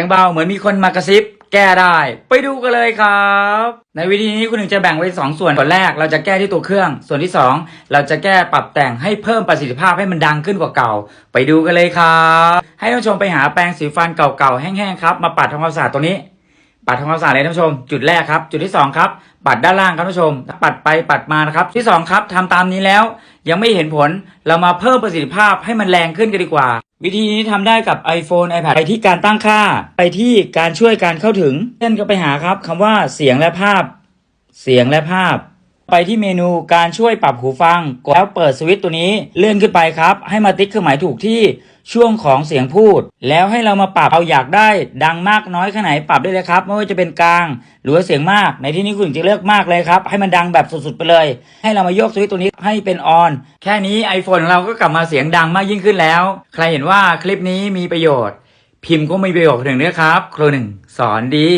สียงเบาเหมือนมีคนมากระซิบ แก้ได้ ไปดูกันเลยครับ ในวิธีนี้คุณหนึ่งจะแบ่งไว้สองส่วนส่วนแรกเราจะแก้ที่ตัวเครื่อง ส่วนที่สองเราจะแก้ปรับแต่งให้เพิ่มประสิทธิภาพให้มันดังขึ้นกว่าเก่า ไปดูกันเลยครับ ให้ท่านชมไปหาแปรงสีฟันเก่าๆแห้งๆครับ มาปัดทำความสะอาดตัวนี้ ปัดทำความสะอาดเลยท่านผู้ชม จุดแรกครับ จุดที่สองครับ ปัดด้านล่างครับท่านผู้ชม ปัดไปปัดมานะครับ ที่สองครับทำตามนี้แล้ว ยังไม่เห็นผลเรามาเพิ่มประสิทธิภาพให้มันแรงขึ้นกันดีกว่า วิธีนี้ทำได้กับ iPhone iPad ไปที่การตั้งค่า ไปที่การช่วยการเข้าถึงเช่นก็ไปหาครับคำว่าเสียงและภาพ เสียงและภาพ ไปที่เมนูการช่วยปรับหูฟังกดแล้วเปิดสวิตช์ตัวนี้เลื่อนขึ้นไปครับ ให้มาติ๊กเครื่องหมายถูกที่ช่วงของเสียงพูด แล้วให้เรามาปรับเอาอยากได้ ดังมากน้อยแค่ไหนปรับได้เลยครับ ไม่ว่าจะเป็นกลาง หรือว่าเสียงมากในที่นี้คุณจะเลือกมากเลยครับ ให้มันดังแบบสุดๆไปเลย ให้เรามาโยกสวิตช์ตัวนี้ให้เป็นออน แค่นี้ iPhone ของเราก็กลับมาเสียงดังมากยิ่งขึ้นแล้ว ใครเห็นว่าคลิปนี้มีประโยชน์ พิมพ์ก็มีประโยชน์ถึงเนื้อครับครูหนึ่งสอนดี